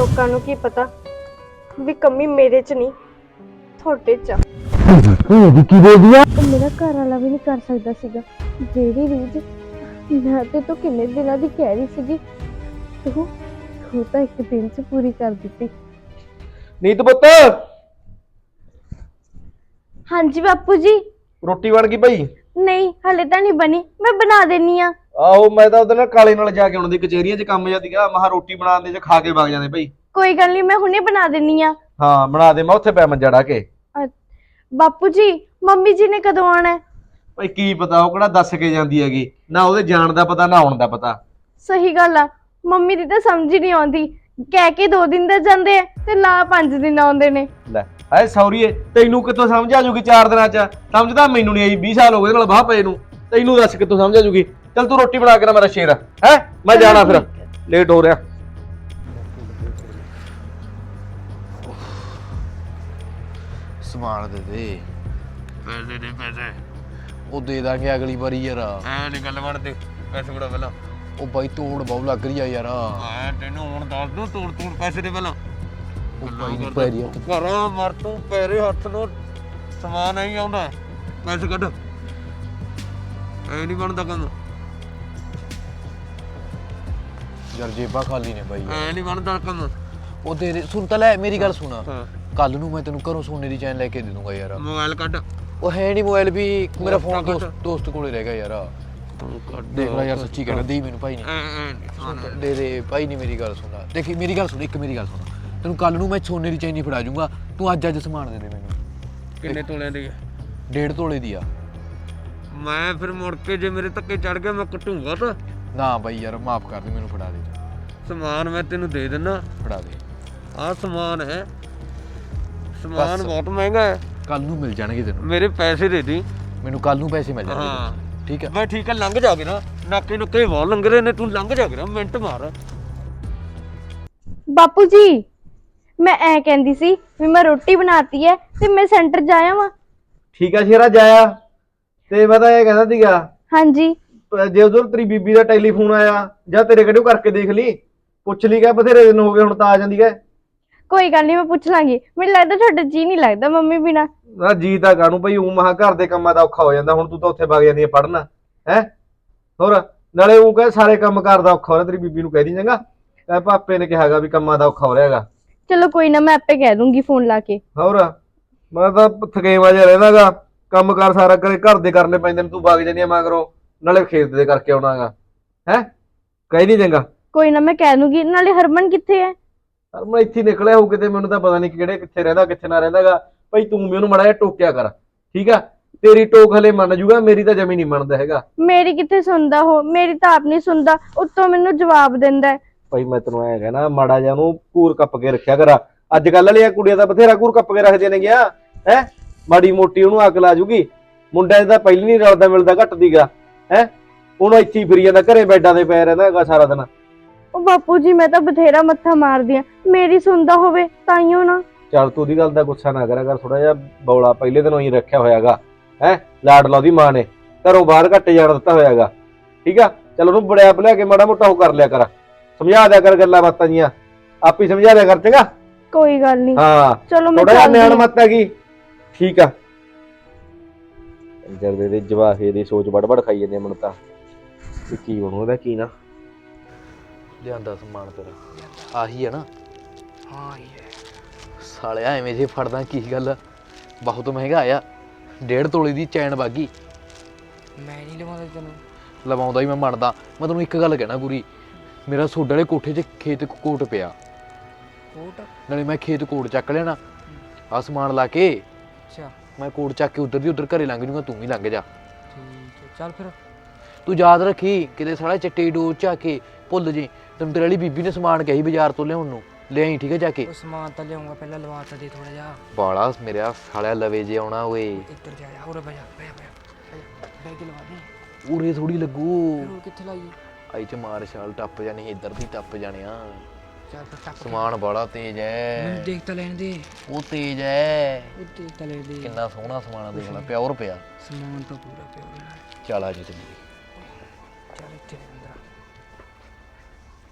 ਲੋਕਾਂ ਨੂੰ ਕੀ ਪਤਾ ਵੀ ਕਮੀ ਮੇਰੇ 'ਚ ਨਹੀਂ ਤੁਹਾਡੇ 'ਚ ਆ। ਇਹ ਵੀ ਕੀ ਬੋਲਦੀ ਆ ਉਹ ਮੇਰਾ ਘਰ ਵਾਲਾ ਵੀ ਨਹੀਂ ਕਰ ਸਕਦਾ ਸੀਗਾ। ਜਿਹੜੀ ਰੀਜ ਮੈਂ ਤੇ ਤੋਂ ਕਿੰਨੇ ਦਿਨਾਂ ਦੀ ਕਹਿ ਰਹੀ ਸੀਗੀ ਤੂੰ ਤੂੰ ਤਾਂ ਇੱਕ ਦਿਨ 'ਚ ਪੂਰੀ ਕਰ ਦਿੱਤੀ। ਨੀਤ ਪੁੱਤ! ਹਾਂਜੀ ਬਾਪੂ ਜੀ। ਰੋਟੀ ਬਣ ਗਈ ਭਾਈ? ਨਹੀਂ ਹਲੇ ਤਾਂ ਨਹੀਂ ਬਣੀ। ਮੈਂ ਬਣਾ ਦੇਣੀ ਆ। ਆਹੋ ਮੈਂ ਤਾਂ ਉਹਦੇ ਨਾਲ ਕਾਲੇ ਨਾਲ ਜਾ ਕੇ ਆਉਣ ਦੀ ਕਚਹਿਰੀਆਂ 'ਚ ਕੰਮ ਜਾਂਦੀ ਗਿਆ ਮਹਾ ਰੋਟੀ ਬਣਾਉਣ ਦੇ 'ਚ ਖਾ ਕੇ ਵਗ ਜਾਂਦੇ ਭਾਈ। ਕੋਈ ਗੱਲ ਨਹੀਂ ਮੈਂ ਹੁਣੇ ਬਣਾ ਦੇਣੀ ਆ। ਹਾਂ ਬਣਾ ਦੇ ਮੈਂ ਉੱਥੇ ਪੈ ਮੰਜਾ ਡਾ ਕੇ। ਬਾਪੂ ਜੀ ਮੰਮੀ ਜੀ ਨੇ ਕਦੋਂ ਆਣਾ ਹੈ ਭਾਈ ਕੀ ਪਤਾ ਉਹ ਕਿਹੜਾ ਦੱਸ ਕੇ ਜਾਂਦੀ ਹੈਗੀ। ਨਾ ਉਹਦੇ ਜਾਣ ਦਾ ਪਤਾ ਨਾ ਆਉਣ ਦਾ ਪਤਾ। ਸਹੀ ਗੱਲ ਆ ਮੰਮੀ ਦੀ ਤਾਂ ਸਮਝ ਹੀ ਨਹੀਂ ਆਉਂਦੀ। ਕਹਿ ਕੇ 2 ਦਿਨ ਦਾ ਜਾਂਦੇ ਆ ਤੇ ਲਾ 5 ਦਿਨ ਆਉਂਦੇ ਨੇ। ਲੈ ਹਾਏ ਸੌਰੀਏ ਤੈਨੂੰ ਕਿੱਥੋਂ ਸਮਝ ਆ ਜੂਗੀ 4 ਦਿਨਾਂ 'ਚ? ਸਮਝਦਾ ਮੈਨੂੰ ਨਹੀਂ ਆਈ 20 ਸਾਲ ਹੋ ਗਏ ਇਹਦੇ ਨਾਲ ਬਾਹ ਪਏ ਨੂੰ। ਤੈਨੂੰ ਦੱਸ ਕਿੱਥੋਂ ਸਮਝ ਆ ਜੂਗੀ? ਚੱਲ ਤੂੰ ਰੋਟੀ ਬਣਾ ਕੇ ਨਾ ਮੇਰਾ ਸ਼ੇਰ ਹੈ? ਮੈਂ ਜਾਣਾ ਫਿਰ। ਲੇਟ ਹੋ ਰਿਹਾ। ਸਮਾਨ ਦੇ ਦੇ। ਪੈਸੇ ਦੇ ਪੈਸੇ। ਉਹ ਦੇ ਦਾਂਗੇ ਅਗਲੀ ਵਾਰੀ ਯਾਰ। ਐ ਨਹੀਂ ਗੱਲ ਬਣਦੀ ਪੈਸੇ ਬੜਾ ਪਹਿਲਾਂ। ਉਹ ਬਾਈ ਤੋੜ ਬਹੁ ਲੱਗ ਰਹੀ ਆ ਯਾਰ। ਐ ਤੈਨੂੰ ਹੁਣ ਦੱਸ ਦੂੰ ਤੋੜ ਤੋੜ ਪੈਸੇ ਦੇ ਪਹਿਲਾਂ। ਉਹ ਬਾਈ ਨੂੰ ਪੈ ਰਹੀ ਆ ਘਰਾਂ ਮਰ ਤੂੰ ਪੈਰੇ ਹੱਥ ਨੂੰ ਸਮਾਨ ਨਹੀਂ ਆਉਂਦਾ। ਪੈਸੇ ਕੱਢ। ਐ ਨਹੀਂ ਬਣਦਾ ਕੰਮ। ਯਾਰ ਜੇਬਾਂ ਖਾਲੀ ਨੇ ਬਾਈ ਐ ਨਹੀਂ ਬਣਦਾ ਕੰਮ ਉਹ ਦੇ ਸੁਣ ਤਾਂ ਲੈ ਮੇਰੀ ਗੱਲ ਸੁਣ। ਹਾਂ। ਕੱਲ ਨੂੰ ਮੈਂ ਤੈਨੂੰ ਘਰੋਂ ਸੋਨੇ ਦੀ ਚੈਨ ਲੈ ਕੇ ਦੇ ਦੂੰਗਾ ਯਾਰ। ਮੋਬਾਈਲ ਕੱਢ। ਉਹ ਹੈ ਨਹੀਂ ਮੋਬਾਈਲ ਵੀ ਮੇਰਾ ਫੋਨ। ਦੋਸਤ ਦੋਸਤ ਕੋਲੇ ਰਹਿ ਗਿਆ ਯਾਰ। ਕੱਢ। ਦੇਖ ਲੈ ਯਾਰ ਸੱਚੀ ਕਹਿਣਾ ਦੇ ਮੈਨੂੰ ਭਾਈ ਨੇ। ਨੀ। ਦੇ ਦੇ ਭਾਈ ਨਹੀਂ ਮੇਰੀ ਗੱਲ ਸੁਣ ਦੇਖੀ ਮੇਰੀ ਗੱਲ ਸੁਣ ਇੱਕ ਮੇਰੀ ਗੱਲ ਸੁਣ। ਤੈਨੂੰ ਕੱਲ ਨੂੰ ਮੈਂ ਸੋਨੇ ਦੀ ਚੈਨ ਹੀ ਫੜਾ ਜੂੰਗਾ। ਤੂੰ ਅੱਜ ਅੱਜ ਸਮਾਨ ਦੇ ਦੇ ਮੈਨੂੰ। ਕਿੰਨੇ ਤੋਲਿਆਂ ਦੀ ਹੈ? ਡੇਢ ਤੋਲੇ ਦੀ ਆ। ਮੈਂ ਫਿਰ ਮੁੜ ਕੇ ਜੇ ਮੇਰੇ ਧੱਕੇ ਚੜ ਗਿਆ ਮੈਂ ਕਟੂੰਗਾ ਤਾਂ। ਨਾ ਬਾਈ ਯਾਰ ਮਾਫ ਕਰ ਦੇ ਮੈਨੂੰ ਫੜਾ ਦੇ। ਸਮਾਨ ਮੈਂ ਤੈਨੂੰ ਦੇ ਦਿੰਨਾ। ਫੜਾ ਦੇ। ਆਹ ਸਮਾਨ ਹੈ। ਸਮਾਨ ਬਸ। ਬਹੁਤ ਮਹਿੰਗਾ ਹੈ। ਕੱਲ ਨੂੰ ਮਿਲ ਜਾਣਗੇ ਤੈਨੂੰ। ਮੇਰੇ ਪੈਸੇ ਦੇ ਦੀ। ਮੈਨੂੰ ਕੱਲ ਨੂੰ ਪੈਸੇ ਮਿਲ ਹਾਂ। ਜਾਣਗੇ ਠੀਕ ਹੈ। ਮੈਂ ਠੀਕ ਹੈ ਲੰਘ ਜਾਗੇ ਨਾ। ਨਾਕੇ ਨੁਕੇ ਬਹੁਤ ਲੰਘ ਰਹੇ ਨੇ ਤੂੰ ਲੰਘ ਜਾਗੇ ਨਾ ਮਿੰਟ ਮਾਰ। ਬਾਪੂ ਜੀ ਮੈਂ ਐ ਕਹਿੰਦੀ ਸੀ ਵੀ ਮੈਂ ਰੋਟੀ ਬਣਾਤੀ ਐ ਤੇ ਮੈਂ ਸੈਂਟਰ ਜਾਇਆ ਵਾਂ ਠੀਕ ਆ ਸ਼ੇਰਾ ਜਾਇਆ ਤੇ ਮੈਂ ਤਾਂ ਇਹ ਕਹਿੰਦਾ ਸੀਗਾ ਹਾਂਜੀ। ਜੇ ਉਧਰ ਤੇਰੀ ਬੀਬੀ ਦਾ ਟੈਲੀਫੋਨ ਆਇਆ ਜਾਂ ਤੇਰੇ ਕਿਹੜੇ ਕਰਕੇ ਦੇਖ ਲਈ? ਪੁੱਛ ਲਈ ਗਿਆ ਬਥੇਰੇ ਦਿਨ ਹੋ ਗਏ ਹੁਣ ਤਾਂ ਆ ਜਾਂਦੀ ਹੈ ਕੋਈ ਗੱਲ ਨਹੀਂ ਮੈਂ ਪੁੱਛ ਲਾਂਗੀ। ਮੈਨੂੰ ਲੱਗਦਾ ਤੁਹਾਡਾ ਜੀ ਨਹੀਂ ਲੱਗਦਾ ਮੰਮੀ ਬਿਨਾ। ਨਾ ਜੀ ਤਾਂ ਕਾਹਨੂੰ ਭਈ ਉਹ ਮਹਾ ਘਰ ਦੇ ਕੰਮਾਂ ਦਾ ਔਖਾ ਹੋ ਜਾਂਦਾ ਹੁਣ ਤੂੰ ਤਾਂ ਉੱਥੇ ਵਗ ਜਾਂਦੀ ਹੈ ਪੜਨ ਹੈ? ਹੋਰ ਨਾਲੇ ਉਹ ਕਹੇ ਸਾਰੇ ਕੰਮ ਕਰਦਾ ਔਖਾ ਹੋ ਰਿਹਾ ਤੇਰੀ ਬੀਬੀ ਨੂੰ ਕਹਿ ਦੀ ਚੰਗਾ। ਕਹੇ ਪਾਪੇ ਨੇ ਕਿਹਾਗਾ ਵੀ ਕੰਮਾਂ ਦਾ ਔਖਾ ਹੋ ਰਿਹਾਗਾ ਚਲੋ ਕੋਈ ਨਾ ਮੈਂ ਆਪੇ ਕਹਿ ਦੂੰਗੀ ਫੋਨ ਲਾ ਕੇ। ਹੋਰ ਮੈਂ ਤਾਂ ਥਕੇਵਾ ਜਿਹਾ ਰਹਿੰਦਾਗਾ ਕੰਮ ਕਾਰ ਸਾਰਾ ਕਰੇ ਘਰ ਦੇ ਕਰਨੇ ਪੈਂਦੇ ਨੇ ਤੂੰ ਵਗ ਜਾਂਦੀ ਆ ਮਗਰੋਂ ਨਾਲੇ ਖੇਤ ਦੇ ਕਰਕੇ ਆਉਣਾਗਾ। ਹੈ? ਕਹਿ ਦੀ ਚੰਗਾ ਕੋਈ ਨਾ ਮੈਂ ਕਹਿ ਦੂੰਗੀ ਨਾਲੇ ਹਰਮਨ ਕਿੱਥੇ ਪਰ ਮੈਂ ਇੱਥੇ ਹੀ ਨਿਕਲਿਆ ਹੋ ਕਿਤੇ ਮੈਨੂੰ ਤਾਂ ਪਤਾ ਨਹੀਂ ਕਿਹੜੇ ਕਿੱਥੇ ਰਹਿੰਦਾ ਕਿੱਥੇ ਨਾ ਰਹਿੰਦਾਗਾ। ਭਾਈ ਤੂੰ ਵੀ ਉਹਨੂੰ ਮੜਾ ਜਿਹਾ ਟੋਕਿਆ ਕਰ ਠੀਕ ਆ? ਤੇਰੀ ਟੋਕ ਹਲੇ ਮੰਨ ਜੂਗਾ ਮੇਰੀ ਤਾਂ ਜਮੀ ਨਹੀਂ ਮੰਨਦਾ ਹੈਗਾ। ਮੇਰੀ ਕਿੱਥੇ ਸੁਣਦਾ ਹੋ ਮੇਰੀ ਤਾਂ ਆਪ ਨਹੀਂ ਸੁਣਦਾ ਉੱਤੋਂ ਮੈਨੂੰ ਜਵਾਬ ਦਿੰਦਾ ਹੈ। ਭਾਈ ਮੈਂ ਤੈਨੂੰ ਐਂ ਕਹਿਣਾ ਮਾੜਾ ਜਿਹਾ ਉਹਨੂੰ ਕੂਰ ਕੱਪ ਕੇ ਰੱਖਿਆ ਕਰ। ਅੱਜ ਕੱਲ ਵਾਲੀਆਂ ਕੁੜੀਆਂ ਤਾਂ ਬਥੇਰਾ ਕੂਰ ਕੱਪ ਕੇ ਰੱਖਦੇ ਨੇ ਗਿਆ ਹੈ? ਮਾੜੀ ਮੋਟੀ ਉਹਨੂੰ ਅਕਲ ਆ ਜੂਗੀ। ਮੁੰਡਿਆਂ ਦਾ ਪਹਿਲੀ ਨਹੀਂ ਰਲਦਾ ਮਿਲਦਾ ਘੱਟ ਦੀਗਾ ਹੈ? ਉਹਨੂੰ ਇੱਥੇ ਹੀ ਫਿਰੀ ਜਾਂਦਾ ਘਰੇ ਬੈਡਾਂ ਦੇ ਪੈ ਰਹਿੰਦਾ ਹੈਗਾ ਸਾਰਾ ਦਿਨ। ਉਹ ਬਾਪੂ ਜੀ ਮੈਂ ਤਾਂ ਬਥੇਰਾ ਮੱਥਾ ਮਾਰਦੀ ਆ। ਮੇਰੀ ਸੁਣਦਾ ਹੋਵੇ ਤਾਈਓ ਨਾ। ਚੱਲ ਤੂੰ ਉਹਦੀ ਗੱਲ ਦਾ ਗੁੱਸਾ ਨਾ ਕਰਿਆ ਕਰ ਥੋੜਾ ਜਿਹਾ ਬੌਲਾ ਪਹਿਲੇ ਦਿਨੋਂ ਹੀ ਰੱਖਿਆ ਹੋਇਆਗਾ ਹੈ? ਲਾਡ ਲਾ ਉਹਦੀ ਮਾਂ ਨੇ। ਘਰੋਂ ਬਾਹਰ ਘੱਟ ਜਾਣ ਦਿੱਤਾ ਹੋਇਆਗਾ। ਠੀਕ ਆ? ਚੱਲ ਉਹਨੂੰ ਬੜਿਆ ਲਿਆ ਕੇ ਮਾੜਾ ਮੋਟਾ ਉਹ ਕਰ ਲਿਆ ਕਰ। ਸਮਝਾ ਦਿਆ ਕਰ ਗੱਲਾਂ ਬਾਤਾਂ ਜੀਆਂ। ਆਪ ਸਮਝਾ ਦਿਆ ਕਰ ਚੰਗਾ? ਕੋਈ ਗੱਲ ਨਹੀਂ ਹਾਂ। ਚਲੋ ਮੈਂ ਥੋੜਾ ਜਿਹਾ ਨਿਆਣ। ਮੱਤ ਹੈਗੀ। ਠੀਕ ਆ। ਜਰਦੇ ਦੇ ਜਵਾਹੇ ਦੀ ਸੋਚ ਬੜਬੜ ਖਾਈ ਜਾਂਦੇ ਮਨ ਤਾਂ। ਵੀ ਕੀ ਬਣੂ ਉਹਦਾ ਕੀ ਨਾ? ਲਿਆਂਦਾ ਸਮਾਨ ਤੇਰਾ। ਆਹੀ ਹੈ ਨਾ। ਹਾਂ ਹੈ ਸਾਲਿਆ ਐਵੇਂ ਜੇ ਫੜਦਾ ਕੀ ਗੱਲ ਬਹੁਤ ਮਹਿੰਗਾ ਆਇਆ ਡੇਢ ਤੋਲੇ ਦੀ ਚੈਨ ਬਾਗੀ ਮੈਂ ਨਹੀਂ ਲਵਾਉਂਦਾ ਤੈਨੂੰ। ਲਵਾਉਂਦਾ ਹੀ ਮੈਂ ਮੰਨਦਾ ਮੈਂ ਤੈਨੂੰ ਇੱਕ ਗੱਲ ਕਹਿਣਾ ਪੂਰੀ। ਮੇਰਾ ਸੋਡੇ ਵਾਲੇ ਕੋਠੇ 'ਚ ਖੇਤ ਕੋਟ ਪਿਆ। ਕੋਟ? ਨਾਲੇ ਮੈਂ ਖੇਤ ਕੋਟ ਚੱਕ ਲੈਣਾ ਆ ਸਮਾਨ ਲਾ ਕੇ। ਅੱਛਾ। ਮੈਂ ਕੋਟ ਚੱਕ ਕੇ ਉਧਰ ਦੀ ਉਧਰ ਘਰੇ ਲੰਘ ਜੂਗਾ ਤੂੰ ਵੀ ਲੰਘ ਜਾ। ਠੀਕ ਹੈ ਚੱਲ ਫਿਰ। ਤੂੰ ਯਾਦ ਰੱਖੀ ਕਿਤੇ ਸਾਲਾ ਚਿੱਟੇ ਡੋਰ ਚਾ ਕੇ ਭੁੱਲ ਜੀ ਤੈਨੂੰ ਤੇਰੇ ਵਾਲੀ ਬੀਬੀ ਨੇ ਸਮਾਨ ਕਹੀ ਬਾਜ਼ਾਰ ਤੋਂ ਲਿਆਉਣ ਨੂੰ। ਲਿਆਈ ਠੀਕ ਹੈ ਜਾ ਕੇ। ਉਹ ਸਮਾਨ ਤਾਂ ਲਿਆਉਂਗਾ ਪਹਿਲਾਂ ਲਵਾ ਤਾਂ ਦੇ ਥੋੜਾ ਜਿਹਾ। ਬਾਲਾ ਮੇਰਾ ਸਾਲਿਆ ਲਵੇ ਜੇ ਆਉਣਾ ਓਏ ਇੱਧਰ ਜਾ ਜਾ ਹੋਰ ਬਜਾ ਬਜਾ ਬਜਾ ਬੈਗ ਲਵਾ ਦੇ। ਉਰੇ ਥੋੜੀ ਲੱਗੂ। ਹੋਰ ਕਿੱਥੇ ਲਾਈਏ ਆਈ ਚ ਮਾਰ ਛਾਲ ਟੱਪ ਜਾਣੀ ਇੱਧਰ ਦੀ ਟੱਪ ਜਾਣਿਆ। ਚੱਲ ਫਿਰ ਟੱਪ ਸਮਾਨ ਬੜਾ ਤੇਜ਼ ਮੈਨੂੰ ਐ ਦੇਖ ਤਾਂ ਲੈਣ ਦੇ। ਉਹ ਤੇਜ਼ ਐ। ਉਹ ਦੇਖ ਤਾਂ ਲੈਣ ਦੇ। ਕਿੰਨਾ ਸੋਹਣਾ ਸਮਾਨ ਆ ਦੇਖ ਲੈ ਪਿਓਰ ਪਿਆ। ਸਮਾਨ ਤਾਂ ਪੂਰਾ ਪਿਆ ਹੋਇਆ ਚੱਲ ਆ ਜੀ ਚੱਲੀ। ਚੱਲ ਇੱਥੇ ਦੇ। ਅੰਦਰ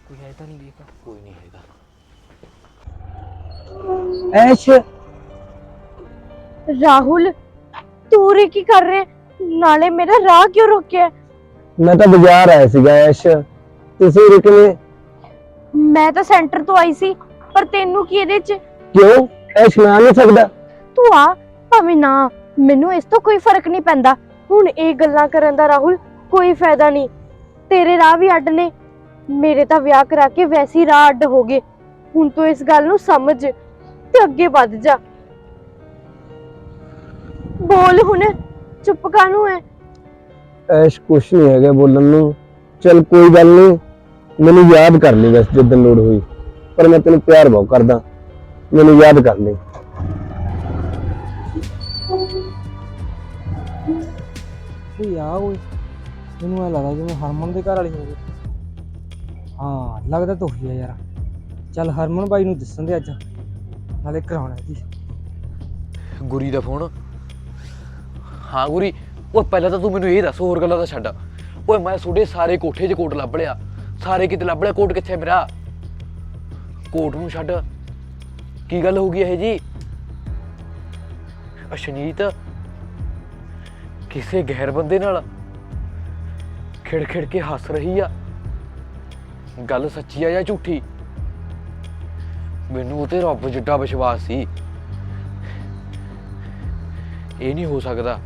ਕੋਈ ਹੈ ਤਾਂ ਨਹੀਂ ਦੇਖ। ਕੋਈ ਨਹੀਂ ਹੈਗਾ। ਐਸ਼। ਰਾਹੁਲ ਤੂੰ ਉਰੇ ਕੀ ਕਰ ਰਿਹਾ? ਹੈ? ਨਾਲੇ ਮੇਰਾ ਰਾਹ ਕਿਉਂ ਰੋਕਿਆ? ਮੈਂ ਤਾਂ ਬਾਜ਼ਾਰ ਆਇਆ ਸੀਗਾ ਐਸ਼। ਤੁਸੀਂ ਰੁਕਵੇਂ ਮੈਂ ਤਾਂ ਸੈਂਟਰ ਤੋਂ ਆਈ ਸੀ ਪਰ ਤੈਨੂੰ ਕੀ ਇਹਦੇ ਚ? ਕਿਉਂ? ਮੈਂ ਆ ਨਹੀਂ ਸਕਦਾ। ਤੂੰ ਆ ਭਾਵੇਂ ਨਾ ਮੈਨੂੰ ਇਸ ਤੋਂ ਕੋਈ ਫ਼ਰਕ ਨਹੀਂ ਪੈਂਦਾ। ਹੁਣ ਇਹ ਗੱਲਾਂ ਕਰਨ ਦਾ ਰਾਹੁਲ ਕੋਈ ਫਾਇਦਾ ਨਹੀਂ। ਤੇਰੇ ਰਾਹ ਵੀ ਅੱਡ ਨੇ। ਮੇਰੇ ਤਾਂ ਵਿਆਹ ਕਰਾ ਕੇ ਵੈਸੀ ਰਾਹ ਅੱਡ ਹੋ ਗਏ। ਹੁਣ ਤੂੰ ਇਸ ਗੱਲ ਨੂੰ ਸਮਝ ਤੇ ਅੱਗੇ ਵੱਧ ਜਾ। ਬੋਲ ਹੁਣ ਚੁੱਪ ਕਾਹਨੂੰ ਹੈ ਐਸ਼ ਕੁਛ ਨਹੀਂ ਹੈਗਾ ਬੋਲਣ ਨੂੰ। ਚਲ ਕੋਈ ਗੱਲ ਨਹੀਂ। ਮੈਨੂੰ ਯਾਦ ਕਰ ਲਈ ਬਸ ਜਦੋਂ ਲੋੜ ਹੋਈ। ਪਰ ਮੈਂ ਤੈਨੂੰ ਪਿਆਰ ਬਹੁਤ ਕਰਦਾ। ਮੈਨੂੰ ਯਾਦ ਕਰ ਲਈ। ਵੀ ਆ ਓਏ। ਮੈਨੂੰ ਐ ਲੱਗਦਾ ਜਿਵੇਂ ਹਰਮਨ ਦੇ ਘਰ ਵਾਲੀ ਹੋਵੇ। ਹਾਂ ਲੱਗਦਾ ਤਾਂ ਉਹੀ ਆ ਯਾਰ। ਚੱਲ ਹਰਮਨ ਬਾਈ ਨੂੰ ਦੱਸਣ ਦੇ ਅੱਜ। ਨਾਲੇ ਕਰਾਉਣਾ ਜੀ ਗੁਰੀ ਦਾ ਫੋਨ। ਹਾਂ ਗੁਰੀ ਉਹ ਪਹਿਲਾਂ ਤਾਂ ਤੂੰ ਮੈਨੂੰ ਇਹ ਦੱਸ ਹੋਰ ਗੱਲਾਂ ਤਾਂ ਛੱਡ। ਓਏ ਮੈਂ ਤੁਹਾਡੇ ਸਾਰੇ ਕੋਠੇ 'ਚ ਕੋਟ ਲੱਭ ਲਿਆ। ਸਾਰੇ ਕਿਤੇ ਲੱਭ ਲਿਆ, ਕੋਟ ਕਿੱਥੇ ਹੈ ਮੇਰਾ? ਕੋਟ ਨੂੰ ਛੱਡ। ਕੀ ਗੱਲ ਹੋ ਗਈ ਇਹ ਜੀ? ਅਸ਼ਨੀਤ, ਕਿਸੇ ਗੈਰ ਬੰਦੇ ਨਾਲ ਖਿੜ ਖਿੜ ਕੇ ਹੱਸ ਰਹੀ ਆ। ਗੱਲ ਸੱਚੀ ਆ ਜਾਂ ਝੂਠੀ? ਮੈਨੂੰ ਉਹ ਤੇ ਰੱਬ ਜਿੱਡਾ ਵਿਸ਼ਵਾਸ ਸੀ। ਇਹ ਨਹੀਂ ਹੋ ਸਕਦਾ।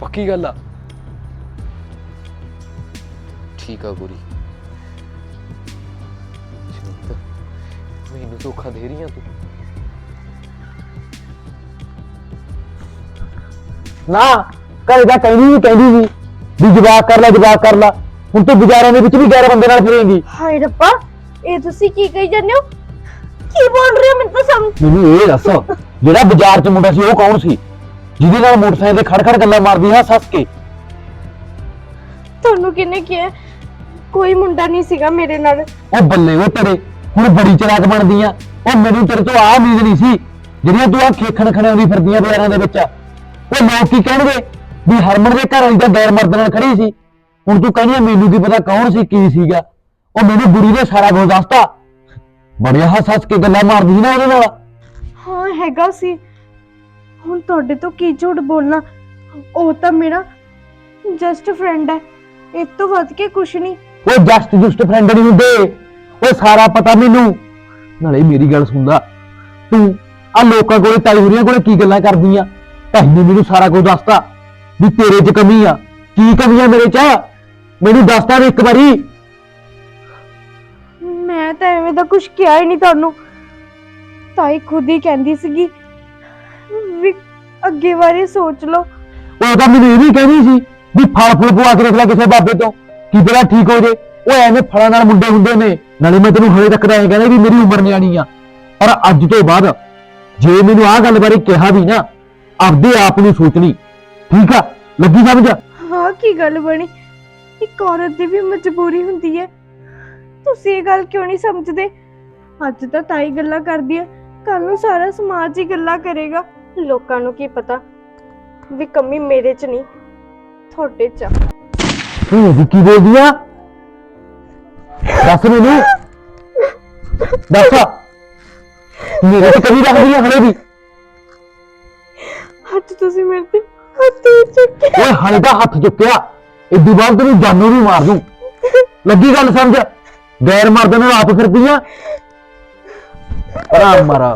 ਪੱਕੀ ਗੱਲ ਆ। ਠੀਕ ਆ ਗੁਰੀ ਮੈਨੂੰ ਧੋਖਾ ਦੇ ਰਹੀ ਆ ਤੂੰ। ਨਾ ਘਰੇ ਤਾਂ ਕਹਿੰਦੀ ਵੀ ਕਹਿੰਦੀ ਸੀ ਵੀ ਜਵਾਕ ਕਰ ਲੈ ਜਵਾਕ ਕਰ ਲੈ। ਹੁਣ ਤੂੰ ਬਾਜ਼ਾਰਾਂ ਦੇ ਵਿੱਚ ਵੀ ਗੈਰ ਬੰਦੇ ਨਾਲ ਫਿਰੇਂਗੀ। ਹਾਏ ਰੱਬਾ ਇਹ ਤੁਸੀਂ ਕੀ ਕਹੀ ਜਾਂਦੇ ਹੋ? ਕੀ ਬੋਲ ਰਹੇ ਹੋ ਮੈਨੂੰ ਤਾਂ ਸਮਝ? ਮੈਨੂੰ ਇਹ ਦੱਸ ਜਿਹੜਾ ਬਾਜ਼ਾਰ 'ਚ ਮੁੰਡਾ ਸੀ ਉਹ ਕੌਣ ਸੀ? ਜਿਹਦੇ ਨਾਲ ਮੋਟਰਸਾਈਕਲ ਤੇ ਖੜ ਖੜ ਗੱਲਾਂ ਮਾਰਦੀ ਹੱਸ ਹੱਸ ਕੇ। ਤੁਹਾਨੂੰ ਕਿਹਨੇ ਕਿਹਾ? ਕੋਈ ਮੁੰਡਾ ਨਹੀਂ ਸੀਗਾ ਮੇਰੇ ਨਾਲ। ਉਹ ਬੱਲੇ ਉਹ ਤੇਰੇ ਹੁਣ ਬੜੀ ਚਲਾਕ ਬਣਦੀ ਆ। ਉਹ ਮੈਨੂੰ ਤੇਰੇ ਤੋਂ ਆਹ ਉਮੀਦ ਨਹੀਂ ਸੀ ਜਿਹੜੀਆਂ ਤੂੰ ਆ ਖੇਖਣ ਖਣਿਆਉਂਦੀ ਫਿਰਦੀਆਂ ਬਾਜ਼ਾਰਾਂ ਦੇ ਵਿੱਚ। ਉਹ ਲੋਕ ਕੀ ਕਹਿਣਗੇ? ਵੀ ਹਰਮਨ ਦੇ ਘਰ ਵਾਲੀ ਤਾਂ ਗੈਰ ਮਰਦ ਨਾਲ ਖੜੀ ਸੀ। ਹੁਣ ਤੂੰ ਕਹਿੰਦੀ ਆ ਮੈਨੂੰ ਕੀ ਪਤਾ ਕੌਣ ਸੀ ਕੀ ਸੀਗਾ। ਉਹ ਮੈਨੂੰ ਗੁਰੀ ਨੇ ਸਾਰਾ ਕੁਝ ਦੱਸਤਾ। ਬੜਿਆ ਹੱਸ ਹੱਸ ਕੇ ਗੱਲਾਂ ਮਾਰਦੀ ਸੀ ਨਾ ਉਹਦੇ ਨਾਲ। ਹਾਂ ਹੈਗਾ ਸੀ। ਹੁਣ ਤੁਹਾਡੇ ਤੋਂ ਕੀ ਝੂਠ ਬੋਲਣਾ? ਉਹ ਤਾਂ ਮੇਰਾ ਜਸਟ ਫਰੈਂਡ ਹੈ। ਇਸ ਤੋਂ ਵੱਧ ਕੇ ਕੁਛ ਨਹੀਂ। ਉਹ ਜਸਟ ਜਸਟ ਫਰੈਂਡ ਨਹੀਂ ਹੁੰਦੇ। ਉਹ ਸਾਰਾ ਪਤਾ ਮੈਨੂੰ। ਨਾਲੇ ਮੇਰੀ ਗੱਲ ਸੁਣਦਾ ਤੂੰ ਆ ਲੋਕਾਂ ਕੋਲੇ ਤਾਈ ਹੁਰੀਆਂ ਕੋਲੇ ਕੀ ਗੱਲਾਂ ਕਰਦੀਆਂ? ਤਾਈ ਨੇ ਮੈਨੂੰ ਸਾਰਾ ਕੁਝ ਦੱਸਤਾ ਵੀ ਤੇਰੇ 'ਚ ਕਮੀ ਆ। ਕੀ ਕਮੀ ਆ ਮੇਰੇ 'ਚ? ਮੈਨੂੰ ਦੱਸਦਾ ਵੀ ਇੱਕ ਵਾਰੀ। ਮੈਂ ਤਾਂ ਐਵੇਂ ਦਾ ਕੁਝ ਕਿਹਾ ਹੀ ਨਹੀਂ ਤੁਹਾਨੂੰ। ਤਾਈ ਖੁਦ ਹੀ ਕਹਿੰਦੀ ਸੀਗੀ ਵੀ ਅੱਗੇ ਬਾਰੇ ਸੋਚ ਲਓ। ਉਹ ਤਾਂ ਮੈਨੂੰ ਇਹ ਵੀ ਕਹਿੰਦੀ ਸੀ ਵੀ ਫਲ ਫੁੱਲ ਪਵਾ ਕੇ ਰੱਖ ਲੈ ਕਿਸੇ ਬਾਬੇ ਤੋਂ। ਕੀ ਤੇਰਾ ਠੀਕ ਹੋ ਜੇ, ਉਹ ਐਵੇਂ ਫਲਾਂ ਨਾਲ ਮੁੰਡੇ ਹੁੰਦੇ ਨੇ। ਨਾਲੇ ਮੈਂ ਤੈਨੂੰ ਹਲੇ ਤੱਕ ਤਾਂ ਇਹ ਕਹਿੰਦਾ ਵੀ ਮੇਰੀ ਉਮਰ ਨਿਆਣੀ ਆ। ਪਰ ਅੱਜ ਤੋਂ ਬਾਅਦ ਜੇ ਮੈਨੂੰ ਆਹ ਗੱਲ ਬਾਰੇ ਕਿਹਾ ਵੀ ਨਾ, ਆਪਦੇ ਆਪ ਨੂੰ ਸੋਚਣੀ। ਠੀਕ ਆ? ਲੱਗੀ ਸਮਝ? ਹਾਂ, ਕੀ ਗੱਲ ਬਣੀ? ਇੱਕ ਔਰਤ ਦੀ ਵੀ ਮਜਬੂਰੀ ਹੁੰਦੀ ਹੈ। ਤੁਸੀਂ ਇਹ ਗੱਲ ਕਿਉਂ ਨਹੀਂ ਸਮਝਦੇ? ਅੱਜ ਤਾਂ ਤਾਈ ਗੱਲਾਂ ਕਰਦੀ ਹੈ। ਕੱਲ ਨੂੰ ਸਾਰਾ ਸਮਾਜ ਹੀ ਗੱਲਾਂ ਕਰੇਗਾ। ਲੋਕਾਂ ਨੂੰ ਕੀ ਪਤਾ? ਵੀ ਕਮੀ ਮੇਰੇ 'ਚ ਨਹੀਂ, ਤੁਹਾਡੇ 'ਚ ਆ। ਤੂੰ ਵੀ ਕੀ ਬੋਲਦੀ ਆ ਦੱਸ ਮੈਨੂੰ ਦੱਸ ਮੇਰੇ ਤੇ ਕਦੀ ਰੱਖਦੀ ਆ ਹਲੇ ਵੀ ਅੱਜ ਤੁਸੀਂ ਮੇਰੇ ਤੇ ਹੱਥ ਚੁੱਕੇ ਓਏ ਹਲੇ ਤਾਂ ਹੱਥ ਚੁੱਕਿਆ ਇਦੋਂ ਬਾਅਦ ਤੈਨੂੰ ਜਾਨੋਂ ਵੀ ਮਾਰ ਦੂੰ ਲੱਗੀ ਗੱਲ ਸਮਝ ਗੈਰ ਮਰਦ ਨਾਲ ਆਪ ਫਿਰਦੀ ਆ ਪਰਾ ਮਰਾ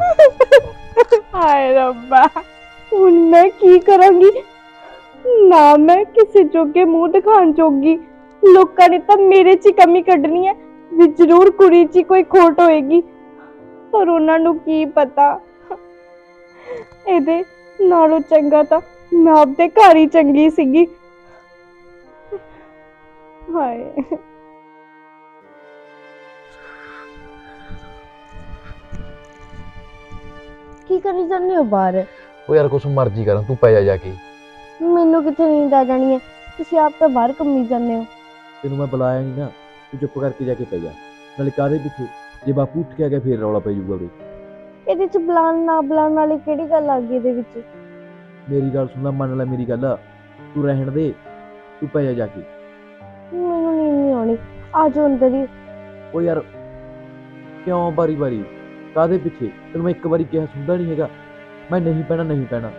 ਹਾਏ ਰੱਬਾ ਹੁਣ ਮੈਂ ਕੀ ਕਰਾਂਗੀ ਨਾ ਮੈਂ ਕਿਸੇ ਜੋਗੇ ਮੂੰਹ ਦਿਖਾਣ ਜੋਗੀ। ਲੋਕਾਂ ਨੇ ਤਾਂ ਮੇਰੇ 'ਚ ਹੀ ਕਮੀ ਕੱਢਣੀ ਹੈ ਵੀ ਜ਼ਰੂਰ ਕੁੜੀ 'ਚ ਹੀ ਕੋਈ ਖੋਟ ਹੋਏਗੀ। ਪਰ ਉਹਨਾਂ ਨੂੰ ਕੀ ਪਤਾ? ਇਹਦੇ ਨਾਲੋਂ ਚੰਗਾ ਤਾਂ ਮੈਂ ਆਪਦੇ ਘਰ ਹੀ ਚੰਗੀ ਸੀਗੀ। ਹਾਏ। ਕੀ ਕਰੀ ਜਾਂਦੇ ਹੋ ਬਾਹਰ? ਉਹ ਯਾਰ ਕੁਛ ਮਰਜ਼ੀ ਕਰਾਂ ਤੂੰ ਪੈ ਜਾ ਜਾ ਕੇ। ਮੈਨੂੰ ਕਿੱਥੇ ਨੀਂਦ ਆ ਜਾਣੀ ਹੈ? ਤੁਸੀਂ ਆਪ ਤਾਂ ਬਾਹਰ ਕੰਮੀ ਜਾਂਦੇ ਹੋ। ਤੈਨੂੰ ਮੈਂ ਬੁਲਾਇਆ ਨਹੀਂ ਨਾ ਤੂੰ ਚੁੱਪ ਕਰਕੇ ਜਾ ਕੇ ਪੈ ਜਾ ਨਾਲੇ ਕਾਦੇ ਪਿੱਛੇ? ਜੇ ਬਾਪੂ ਉੱਠ ਕੇ ਆ ਗਿਆ ਫੇਰ ਰੌਲਾ ਪੈ ਜਾਊਗਾ ਵੀ ਇਹਦੇ ਚ ਬੁਲਾਉਣ ਨਾ ਬੁਲਾਉਣ ਵਾਲੀ ਕਿਹੜੀ ਗੱਲ ਆ ਗਈ ਇਹਦੇ ਵਿੱਚ? ਮੇਰੀ ਗੱਲ ਸੁਣ ਲੈ ਮੰਨ ਲੈ ਮੇਰੀ ਗੱਲ। ਤੂੰ ਰਹਿਣ ਦੇ ਤੂੰ ਪੈ ਜਾ ਜਾ ਕੇ। ਮੈਨੂੰ ਨੀਂਦ ਨਹੀਂ ਆਉਣੀ। ਆ ਜਾਓ ਅੰਦਰ ਹੀ। ਉਹ ਯਾਰ ਕਿਉਂ ਬਾਰੀ ਬਾਰੀ ਕਾਦੇ ਪਿੱਛੇ? ਤੈਨੂੰ ਮੈਂ ਇੱਕ ਵਾਰੀ ਕਿਹਾ ਸੁਣਦਾ ਨਹੀਂ ਹੈਗਾ। ਮੈਂ ਨਹੀਂ ਪੈਣਾ ਨਹੀਂ ਪੈਣਾ।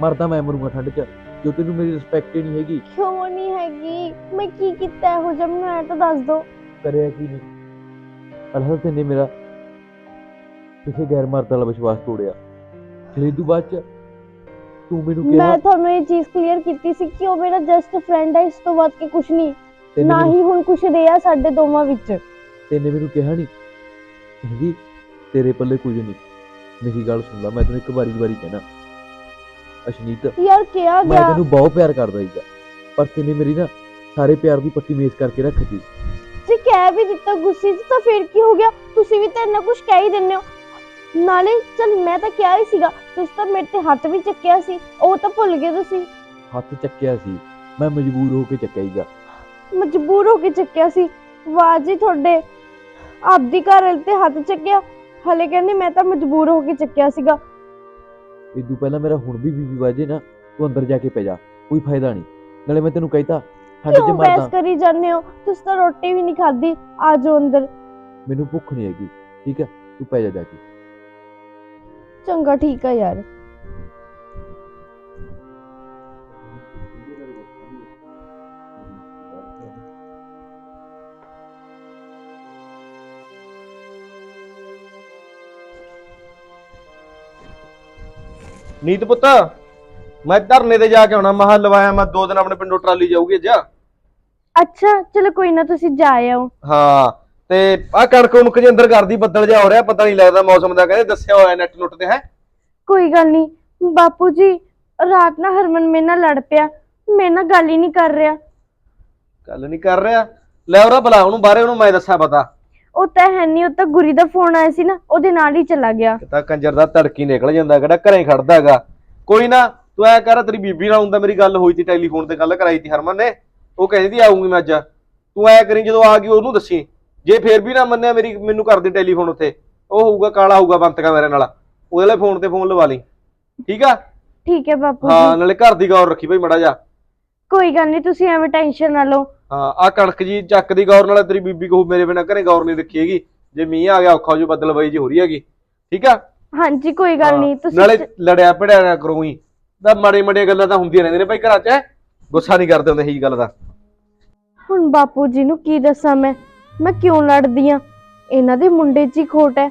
ਮਰਦਾ ਮੈਂ ਮਰੂੰਗਾ ਠੰਡ 'ਚ। ਜੋ ਤੈਨੂੰ ਮੇਰੀ ਰਿਸਪੈਕਟ ਹੀ ਨਹੀਂ ਹੈਗੀ। ਕਿਉਂ ਨਹੀਂ ਹੈਗੀ? ਮੈਂ ਕੀ ਕੀਤਾ ਇਹੋ ਜਿਹਾ? ਮੈਨੂੰ ਐ ਤਾਂ ਦੱਸ ਦੋ। ਕਰਿਆ ਕੀ ਨਹੀਂ? ਤਾਂ ਤੈਨੇ ਮੇਰਾ ਕਿਸੇ ਗੈਰ ਮਰਦ ਵਾਲਾ ਵਿਸ਼ਵਾਸ ਤੋੜਿਆ। ਫਿਰ ਇਹ ਤੋਂ ਬਾਅਦ ਚ ਤੂੰ ਮੈਨੂੰ ਕਿਹਾ ਮੈਂ ਤੁਹਾਨੂੰ ਇਹ ਚੀਜ਼ ਕਲੀਅਰ ਕੀਤੀ ਸੀ ਕਿ ਉਹ ਮੇਰਾ ਜਸਟ ਫਰੈਂਡ ਹੈ ਇਸ ਤੋਂ ਵੱਧ ਕੇ ਕੁਝ ਨਹੀਂ। ਤੈਨੇ ਨਾ ਮੈਨੂੰ- ਹੀ ਹੁਣ ਕੁਝ ਰਿਹਾ ਸਾਡੇ ਦੋਵਾਂ ਵਿੱਚ। ਤੈਨੇ ਮੈਨੂੰ ਕਿਹਾ ਨਹੀਂ। ਕਹਿੰਦੀ ਤੇਰੇ ਪੱਲੇ ਕੁਝ ਨਹੀਂ। ਮੇਰੀ ਗੱਲ ਸੁਣ ਲੈ ਮੈਂ ਤੈਨੂੰ ਇੱਕ ਵਾਰੀ ਵਾਰੀ ਕਹਿਣਾ। ਅਸ਼ਨੀਤ ਯਾਰ ਕਿਹਾ ਮੈਂ ਗਿਆ। ਤੈਨੂੰ ਬਹੁਤ ਪਿਆਰ ਕਰਦਾ ਸੀਗਾ ਪਰ ਤੈਨੇ ਮੇਰੀ ਨਾ ਸਾਰੇ ਪਿਆਰ ਦੀ ਪੱਟੀ ਮੇਜ਼ ਕਰਕੇ ਰੱਖਤੀ ਜੇ ਕਹਿ ਵੀ ਦਿੱਤਾ ਗੁੱਸੇ 'ਚ ਤਾਂ ਫਿਰ ਕੀ ਹੋ ਗਿਆ? ਤੁਸੀਂ ਵੀ ਤਾਂ ਇੰਨਾ ਕੁਝ ਕਹਿ ਹੀ ਦਿੰਦੇ ਹੋ। ਨਾਲੇ ਚਲ ਮੈਂ ਤਾਂ ਕਿਹਾ ਹੀ ਸੀਗਾ ਤੁਸੀਂ ਤਾਂ ਮੇਰੇ ਤੇ ਹੱਥ ਵੀ ਚੱਕਿਆ ਸੀ ਉਹ ਤਾਂ ਭੁੱਲ ਗਏ ਤੁਸੀਂ। ਹੱਥ ਚੱਕਿਆ ਸੀ ਮੈਂ ਮਜਬੂਰ ਹੋ ਕੇ ਚੱਕਿਆ ਸੀਗਾ। ਮਜਬੂਰ ਹੋ ਕੇ ਚੱਕਿਆ ਸੀ। ਵਾਹ ਜੀ ਤੁਹਾਡੇ ਆਪਦੀ ਘਰ ਵਾਲੇ ਤੇ ਹੱਥ ਚੱਕਿਆ। ਹਲੇ ਕਹਿੰਦੇ ਮੈਂ ਤਾਂ ਮਜਬੂਰ ਹੋ ਕੇ ਚੱਕਿਆ ਸੀਗਾ। ਇਦੋਂ ਪਹਿਲਾਂ ਮੇਰਾ ਹੁਣ ਵੀ ਬੀਬੀ ਵਾਜੇ ਨਾ ਤੂੰ ਅੰਦਰ ਜਾ ਕੇ ਪੈ ਜਾ ਕੋਈ ਫਾਇਦਾ ਨਹੀਂ। ਨਾਲੇ ਮੈਂ ਤੈਨੂੰ ਕਹਿਤਾ ਠੰਡ 'ਚ ਕਿਉਂ ਬਹਿਸ ਮਰਦਾ ਕਰੀ ਜਾਂਦੇ ਹੋ? ਤੁਸੀਂ ਤਾਂ ਰੋਟੀ ਵੀ ਨਹੀਂ ਖਾਧੀ। ਆ ਜਾਓ ਅੰਦਰ। ਮੈਨੂੰ ਭੁੱਖ ਨਹੀਂ ਹੈਗੀ ਠੀਕ ਹੈ? ਤੂੰ ਪੈ ਜਾ ਜਾ ਕੇ। ਚੰਗਾ ਠੀਕ ਆ ਯਾਰ। ਨੀਤ ਪੁੱਤ ਮੈਂ ਧਰਨੇ ਤੇ ਜਾ ਕੇ ਆਉਣਾ ਮਹਾ ਲਵਾਇਆ ਮੈਂ ਦੋ ਦਿਨ ਆਪਣੇ ਪਿੰਡੋਂ ਟਰਾਲੀ ਜਾਊਗੀ ਅੱਜ। ਅੱਛਾ ਚਲੋ ਕੋਈ ਨਾ ਤੁਸੀਂ ਜਾ ਆਓ। ਹਾਂ ਤੇ ਆ ਕਣਕ ਉਣਕ ਜੇ ਅੰਦਰ ਕਰਦੀ ਬੱਦਲ ਜਾ ਹੋ ਰਿਹਾ ਪਤਾ ਨਹੀਂ ਲੱਗਦਾ ਮੌਸਮ ਦਾ ਕਹਿੰਦੇ ਦੱਸਿਆ ਹੋਇਆ ਨੈਟ ਨੁੱਟ ਤੇ ਹੈ? ਕੋਈ ਗੱਲ ਨਹੀਂ ਬਾਪੂ ਜੀ ਰਾਤ ਨਾ ਹਰਮਨ ਮੇਰੇ ਨਾਲ ਲੜ ਪਿਆ ਮੇਰੇ ਨਾਲ ਗੱਲ ਹੀ ਨਹੀਂ ਕਰ ਰਿਹਾ। ਗੱਲ ਨਹੀਂ ਕਰ ਰਿਹਾ? ਲੈ ਉਹਰਾ ਬੁਲਾ ਉਹਨੂੰ ਬਾਹਰੇ ਉਹਨੂੰ ਮੈਂ ਦੱਸਾਂ ਪਤਾ। ਉਹ ਤਾਂ ਹੈ ਨਹੀਂ ਉਹ ਤਾਂ ਗੁਰੀ ਦਾ ਫੋਨ ਆਇਆ ਸੀ ਨਾ ਉਹਦੇ ਨਾਲ ਹੀ ਚਲਾ ਗਿਆ। ਕਿਤਾ ਕੰਜਰ ਦਾ ਤੜਕੀ ਨਿਕਲ ਜਾਂਦਾ ਕਿਹੜਾ ਘਰੇ ਖੜਦਾ ਹੈਗਾ। ਕੋਈ ਨਾ ਤੂੰ ਐ ਕਰ ਤੇਰੀ ਬੀਬੀ ਨਾਲ ਹੁੰਦਾ ਮੇਰੀ ਗੱਲ ਹੋਈ ਸੀ ਟੈਲੀਫੋਨ ਤੇ ਗੱਲ ਕਰਾਈ ਸੀ ਹਰਮਨ ਨੇ। ਉਹ ਕਹਿੰਦੀ ਆਉਂਗੀ ਮੈਂ ਅੱਜ। ਤੂੰ ਐ ਕਰੀ ਜਦੋਂ ਆ ਗਈ ਉਹਨੂੰ ਦੱਸੀ। ਜੇ ਫੇਰ ਵੀ ਨਾ ਮੰਨਿਆ ਮੇਰੀ ਮੈਨੂੰ ਕਰ ਦੇ ਟੈਲੀਫੋਨ ਉੱਤੇ ਉਹ ਹੋਊਗਾ ਕਾਲਾ ਹੋਊਗਾ ਬੰਤਕਾ ਮੇਰੇ ਨਾਲ। ਉਹਦੇ ਲਈ ਫੋਨ ਤੇ ਫੋਨ ਲਵਾ ਲਈ। ਠੀਕ ਆ? ਠੀਕ ਹੈ ਬਾਪੂ ਹਾਂ ਨਾਲੇ ਘਰ ਦੀ ਗੌਰ ਰੱਖੀ ਭਾਈ ਮੜਾ ਜਾ। ਕੋਈ ਗੱਲ ਨਹੀਂ ਤੁਸੀਂ ਐਵੇਂ ਟੈਨਸ਼ਨ ਨਾ ਲਓ। ਹਾਂ ਆ ਕਣਕ ਜੀ ਚੱਕ ਦੀ ਗੌਰ ਨਾਲ ਤੇਰੀ ਬੀਬੀ ਕਹੂ ਮੇਰੇ ਬਿਨਾ ਘਰੇ ਗੌਰ ਨਹੀਂ ਰੱਖੀ ਹੈਗੀ। ਜੇ ਮੀਂਹ ਆ ਗਿਆ ਔਖਾ ਜੋ ਬੱਦਲ ਬਾਈ ਜੀ ਹੋ ਰਹੀ ਹੈਗੀ। ਠੀਕ ਆ? ਹਾਂਜੀ ਕੋਈ ਗੱਲ ਨਹੀਂ ਹਾਂ, ਤੁਸੀਂ ਨਾਲੇ ਲੜਿਆ ਪੜਿਆ ਨਾ ਕਰੋ ਹੀ। ਤਾਂ ਮਾੜੇ ਮਾੜੇ ਗੱਲਾਂ ਤਾਂ ਹੁੰਦੀਆਂ ਰਹਿੰਦੀਆਂ ਨੇ ਭਾਈ ਘਰਾਂ 'ਚ ਗੁੱਸਾ ਨਹੀਂ ਕਰਦੇ ਹੁੰਦੇ ਇਹੀ ਗੱਲ ਦਾ। ਹੁਣ ਬਾਪੂ ਜੀ ਨੂੰ ਕੀ ਦੱਸਾਂ ਮੈਂ? ਮੈਂ ਕਿਉਂ ਲੜਦੀ ਆ? ਇਹਨਾਂ ਦੇ ਮੁੰਡੇ 'ਚ ਹੀ ਖੋਟ ਹੈ।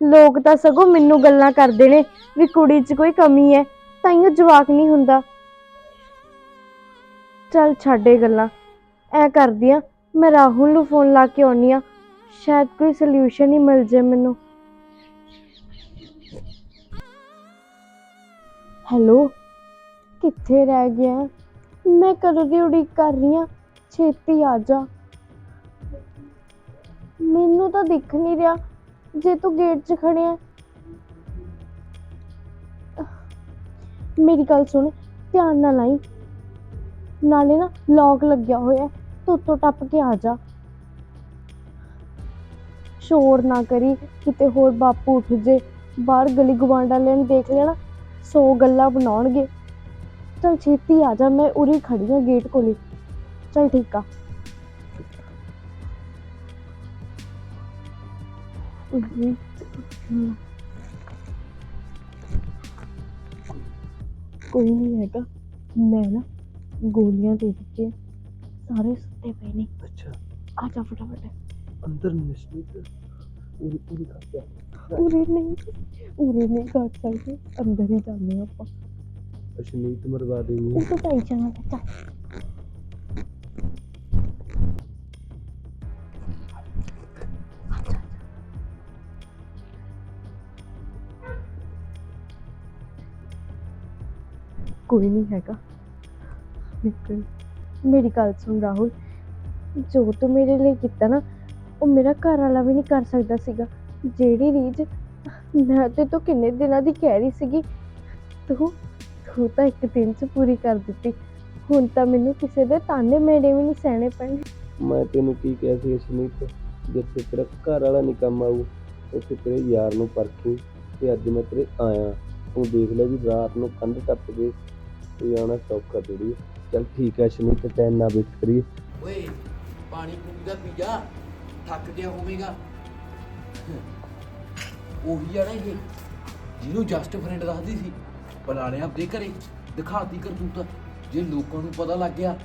ਲੋਕ ਤਾਂ ਸਗੋਂ ਮੈਨੂੰ ਗੱਲਾਂ ਕਰਦੇ ਨੇ ਵੀ ਕੁੜੀ 'ਚ ਕੋਈ ਕਮੀ ਹੈ ਤਾਈਓ ਜਵਾਕ ਨਹੀਂ ਹੁੰਦਾ। ਚੱਲ ਛੱਡੇ ਗੱਲਾਂ। ਐ ਕਰਦੀ ਆ, ਮੈਂ ਰਾਹੁਲ ਨੂੰ ਫੋਨ ਲਾ ਕੇ ਆਉਣੀ ਆ। ਸ਼ਾਇਦ ਕੋਈ ਸੋਲੂਸ਼ਨ ਹੀ ਮਿਲ ਜੇ ਮੈਨੂੰ। ਹੈਲੋ ਕਿੱਥੇ ਰਹਿ ਗਿਆ? ਮੈਂ ਕਦੋਂ ਦੀ ਉਡੀਕ ਕਰ ਰਹੀ ਆ? ਛੇਤੀ ਆ ਜਾ। ਮੈਨੂੰ ਤਾਂ ਦਿਖ ਨਹੀਂ ਰਿਹਾ ਜੇ ਤੂੰ ਗੇਟ 'ਚ ਖੜਿਆ ਮੇਰੀ ਗੱਲ ਸੁਣ, ਧਿਆਨ ਨਾਲ ਆਈ। ਨਾਲੇ ਨਾ ਲੌਕ ਲੱਗਿਆ ਹੋਇਆ। ਤੂੰ ਉੱਤੋਂ ਟੱਪ ਕੇ ਆ ਜਾ। ਸ਼ੋਰ ਨਾ ਕਰੀ, ਕਿਤੇ ਹੋਰ ਬਾਪੂ ਉੱਠ ਜੇ। ਬਾਹਰ ਗਲੀ ਗਵਾਂਡਾ ਲੈਣ ਦੇਖ ਲੈਣਾ ਸੌ ਗੱਲਾਂ ਬਣਾਉਣਗੇ। ਚਲ ਛੇਤੀ ਆ ਜਾ, ਮੈਂ ਉਰੀ ਖੜੀ ਆ ਗੇਟ ਕੋਲੇ। ਚਲ ਠੀਕ ਆ। ਕੋਈ ਨਹੀਂ ਹੈਗਾ। ਮੈਂ ਨਾ ਗੋਲੀਆਂ ਦੇ ਦਿੱਤੀਆਂ। ਸਾਰੇ ਸੁੱਤੇ ਪਏ ਨੇ ਅੱਛਾ ਆ ਜਾ ਫਟਾਫਟ ਅੰਦਰ ਨਿਸ਼ਚਿਤ ਪੂਰੀ ਪੂਰੀ ਖਾਤਾ ਉਰੇ ਨਹੀਂ ਉਰੇ ਨਹੀਂ ਕਰ ਸਕਦੇ ਅੰਦਰ ਹੀ ਜਾਂਦੇ ਹਾਂ ਆਪਾਂ ਅਸ਼ਨੀਤ ਮਰਵਾ ਦੇਣੀ ਉਹ ਤਾਂ ਟੈਨਸ਼ਨ ਨਾ ਲੈ ਚੱਲ ਕੋਈ ਨਹੀਂ ਹੈਗਾ ਨਿਕਲ ਮੇਰੀ ਗੱਲ ਸੁਣ ਰਾਹੁਲ। ਜੋ ਤੂੰ ਮੇਰੇ ਲਈ ਕੀਤਾ ਨਾ, ਉਹ ਮੇਰਾ ਘਰ ਵਾਲਾ ਵੀ ਨਹੀਂ ਕਰ ਸਕਦਾ ਸੀਗਾ। ਜਿਹੜੀ ਰੀਝ ਮੈਂ ਤੇ ਤੋਂ ਕਿੰਨੇ ਦਿਨਾਂ ਦੀ ਕਹਿ ਰਹੀ ਸੀਗੀ, ਤੂੰ ਤੂੰ ਤਾਂ ਇੱਕ ਦਿਨ 'ਚ ਪੂਰੀ ਕਰ ਦਿੱਤੀ। ਹੁਣ ਤਾਂ ਮੈਨੂੰ ਕਿਸੇ ਦੇ ਤਾਨੇ ਮੇੜੇ ਵੀ ਨਹੀਂ ਸਹਿਣੇ ਪੈਣੇ ਮੈਂ ਤੈਨੂੰ ਕੀ ਕਿਹਾ ਸੀ ਅਸ਼ਨੀਤ ਜਿੱਥੇ ਤੇਰਾ ਘਰ ਵਾਲਾ ਨਹੀਂ ਕੰਮ ਆਊ ਉੱਥੇ ਤੇਰੇ ਯਾਰ ਨੂੰ ਪਰਖੀ, ਤੇ ਅੱਜ ਮੈਂ ਤੇਰੇ ਆਇਆ। ਤੂੰ ਦੇਖ ਲੈ ਵੀ ਰਾਤ ਨੂੰ ਕੰਧ ਟੱਪ ਕੇ, ਤੂੰ ਆਉਣਾ ਸੌਖਾ ਥੋੜੀ ਚੱਲ ਠੀਕ ਹੈ ਅਸ਼ਨੀਤ ਤੈਨੂੰ ਨਾ ਵਿਕਰੀ ਓਏ, ਪਾਣੀ ਪੂਰੀ ਦਾ ਪੀ ਜਾ ਥੱਕ ਗਿਆ ਹੋਵੇਗਾ। ਉਹੀ ਆ ਨਾ ਇਹ, ਜਿਹਨੂੰ ਜਸਟ ਫਰੈਂਡ ਦੱਸਦੀ ਸੀ ਬੁਲਾ ਲਿਆ ਆਪਦੇ ਘਰੇ ਦਿਖਾਤੀ ਕਰਤੂਤ, ਜੇ ਲੋਕਾਂ ਨੂੰ ਪਤਾ ਲੱਗ ਗਿਆ,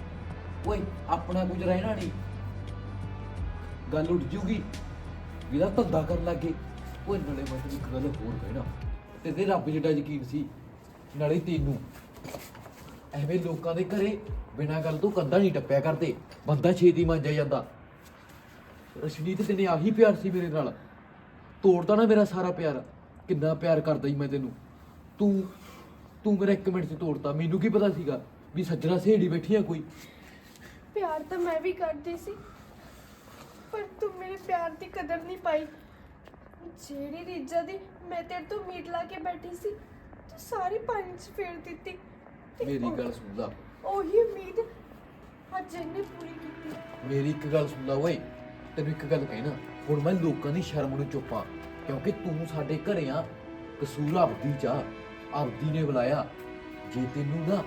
ਓਏ, ਆਪਣਾ ਕੁਝ ਰਹਿਣਾ ਨਹੀਂ। ਗੱਲ ਉੱਡ ਜੂਗੀ ਵੀਰਾ ਧੰਦਾ ਕਰਨ ਲੱਗੇ। ਓਏ, ਨਾਲੇ ਮੈਂ ਤੈਨੂੰ ਇੱਕ ਗੱਲ ਹੋਰ ਕਹਿਣਾ ਤੇ ਤੇ ਰੱਬ ਜਿੱਡਾ ਯਕੀਨ ਸੀ, ਨਾਲੇ ਤੈਨੂੰ। ਐਵੇਂ ਲੋਕਾਂ ਦੇ ਘਰੇ ਬਿਨਾਂ ਗੱਲ ਤੋਂ ਕੰਧਾ ਨਹੀਂ ਟੱਪਿਆ ਕਰਦੇ। ਬੰਦਾ ਛੇਤੀ ਮੰਨ ਜਾਂਦਾ। ਰਸ਼ਨੀਤ ਤੈਨੇ ਆਹੀ ਪਿਆਰ ਸੀ ਮੇਰੇ ਨਾਲ। ਤੋੜਦਾ ਨਾ ਮੇਰਾ ਸਾਰਾ ਪਿਆਰ। ਕਿੰਨਾ ਪਿਆਰ ਕਰਦਾ ਹੀ ਮੈਂ ਤੈਨੂੰ। ਤੂੰ ਤੂੰ ਮੇਰਾ ਇੱਕ ਮਿੰਟ 'ਚ ਤੋੜਤਾ। ਮੈਨੂੰ ਕੀ ਪਤਾ ਸੀਗਾ ਵੀ ਸੱਜਣਾ ਸਹੇੜੀ ਬੈਠੀ ਆ ਕੋਈ। ਪਿਆਰ ਤਾਂ ਮੈਂ ਵੀ ਕਰਦੀ ਸੀ, ਪਰ ਤੂੰ ਮੇਰੇ ਪਿਆਰ ਦੀ ਕਦਰ ਨਹੀਂ ਪਾਈ। ਜਿਹੜੀ ਰੀਜਾ ਦੀ ਮੈਂ ਤੇਰੇ ਤੋਂ ਉਮੀਦ ਲਾ ਕੇ ਬੈਠੀ ਸੀ, ਤੂੰ ਸਾਰੀ ਪਾਣੀ 'ਚ ਫੇਰ ਦਿੱਤੀ। ਮੇਰੀ ਗੱਲ ਸੁਣ ਲਾ। ਉਹੀ ਉਮੀਦ ਅੱਜ ਇਹਨੇ ਪੂਰੀ ਕੀਤੀ। ਮੇਰੀ ਇੱਕ ਗੱਲ ਸੁਣ ਲਾ ਓਏ ਤੈਨੂੰ ਇੱਕ ਗੱਲ ਕਹਿਣਾ ਹੁਣ ਮੈਂ ਲੋਕਾਂ ਦੀ ਸ਼ਰਮ ਨੂੰ ਚੁੱਪਾਂ ਕਿਉਂਕਿ ਤੂੰ ਸਾਡੇ ਘਰੇ ਆ ਕਸੂਰ ਆਪਦੀ ਚ ਆ ਆਪਦੀ ਨੇ ਬੁਲਾਇਆ। ਜੇ ਤੈਨੂੰ ਨਾ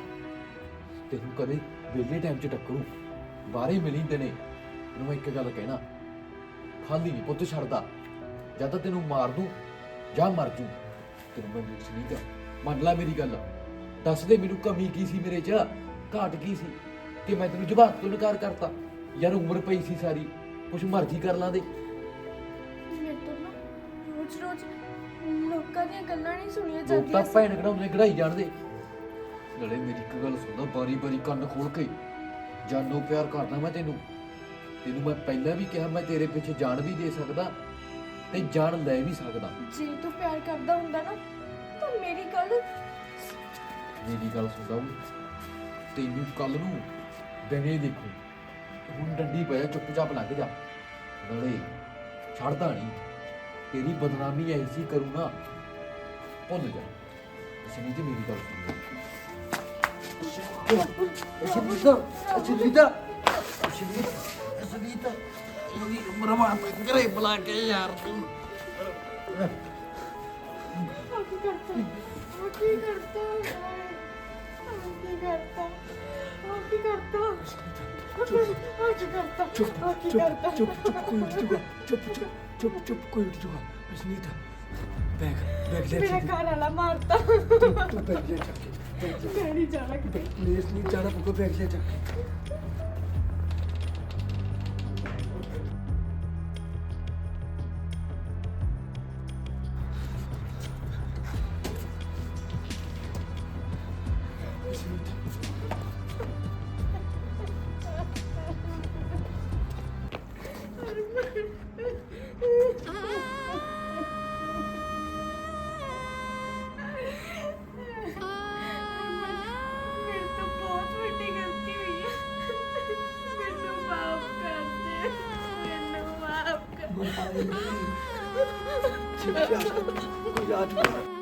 ਤੈਨੂੰ ਕਦੇ ਵਿਹਲੇ ਟਾਈਮ 'ਚ ਟੱਕਰੂ ਬਾਹਰੇ ਮਿਲੀ ਨੇ ਤੈਨੂੰ ਮੈਂ ਇੱਕ ਗੱਲ ਕਹਿਣਾ ਖਾਲੀ ਨਹੀਂ ਪੁੱਤ ਛੱਡਦਾ ਜਾਂ ਤਾਂ ਤੈਨੂੰ ਮਾਰ ਦੂੰ ਜਾਂ ਮਰ ਜੂ ਤੈਨੂੰ ਮੈਂ ਨਹੀਂ ਕਰ ਮੰਨ ਲੈ ਮੇਰੀ ਗੱਲ। ਦੱਸ ਦੇ ਮੈਨੂੰ ਕਮੀ ਕੀ ਸੀ ਮੇਰੇ 'ਚ ਘਾਟ ਕੀ ਸੀ? ਕਿ ਮੈਂ ਤੈਨੂੰ ਜਵਾਬ ਤੋਂ ਇਨਕਾਰ ਕਰਤਾ। ਯਾਰ ਉਮਰ ਪਈ ਸੀ ਸਾਰੀ ਕੁਛ ਮਰਜ਼ੀ ਕਰ ਲਾਂਦੇ ਮੇਰੇ ਤੋਂ ਨਾ ਰੋਜ਼ ਰੋਜ਼ ਲੋਕਾਂ ਦੀਆਂ ਗੱਲਾਂ ਨਹੀਂ ਸੁਣੀਆਂ ਲੋਕ ਤਾਂ ਜਾਂਦੀਆਂ। ਭੈਣ ਕਢਾਉਂਦੇ ਕਢਾਈ ਜਾਣਦੇ। ਨਾਲੇ ਮੇਰੀ ਇੱਕ ਗੱਲ ਸੁਣਦਾ ਬਾਰੀ ਬਾਰੀ ਕੰਨ ਖੋਲ ਕੇ। ਜਾਨੋਂ ਪਿਆਰ ਕਰਦਾ ਮੈਂ ਤੈਨੂੰ। ਤੈਨੂੰ ਮੈਂ ਪਹਿਲਾਂ ਵੀ ਕਿਹਾ ਮੈਂ ਤੇਰੇ ਪਿੱਛੇ ਜਾਨ ਵੀ ਦੇ ਸਕਦਾ ਤੇ ਜਾਨ ਲੈ ਵੀ ਸਕਦਾ। ਜੇ ਤੂੰ ਪਿਆਰ ਕਰਦਾ ਹੁੰਦਾ ਨਾ ਤਾਂ ਮੇਰੀ ਗੱਲ ਮੇਰੀ ਗੱਲ ਸੁਣਦਾ ਓਏ ਤੈਨੂੰ ਕੱਲ ਨੂੰ ਦਿਨੇ ਦੇਖੂ। ਹੁਣ ਡੰਡੀ ਪਿਆ ਚੁੱਪਚਾਪ ਲੱਗ ਜਾ। ਨਾਲੇ ਛੱਡਦਾ ਨਹੀਂ ਤੇਰੀ ਬਦਨਾਮੀ ਐਸੀ ਕਰੂੰਗਾ ਭੁੱਲ ਜਾ। ਇਸ ਨਹੀਂ ਮੇਰੀ ਗੱਲ ਸੁਣ। ਅਸ਼ਲੀਤਾ ਅਸ਼ਲੀਤਾ ਅਸ਼ਲੀਤਾ ਅਸ਼ਲੀਤਾ ਇਹਦੀ ਉਮਰ ਮਾਂ ਘਰੇ ਬੁਲਾ ਕੇ ਯਾਰ ਤੂੰ। ਕੀ ਕਰਤਾ ਚੁੱਪ ਆ ਕੀ ਚੁੱਪ ਕਰਤਾ ਚੁੱਪ ਚੁੱਪ ਕੋਈ ਉੱਠ ਜੂਗਾ ਚੁੱਪ ਚੁੱਪ ਚੁੱਪ ਚੁੱਪ ਕੋਈ ਉੱਠ ਜੂਗਾ ਅਸ਼ਲੀਤਾ ਬੈਗ ਬੈਗ ਲੈ ਮੇਰਾ ਘਰ ਵਾਲਾ ਮਾਰਤਾ ਤੂੰ ਬੈਗ ਲੈ ਚੱਕ ਕੇ ਬੈਗ ਲੈ ਮੈਂ ਨਹੀਂ ਜਾਣਾ ਕਿਤੇ ਪਲੀਜ਼ ਨਹੀਂ ਜਾਣਾ ਪਊਗਾ ਬੈਗ ਲੈ ਚੱਕ ਮੈਨੂੰ ਮਾਫ ਕਰ ਕੋਈ ਯਾਦ ਕਰ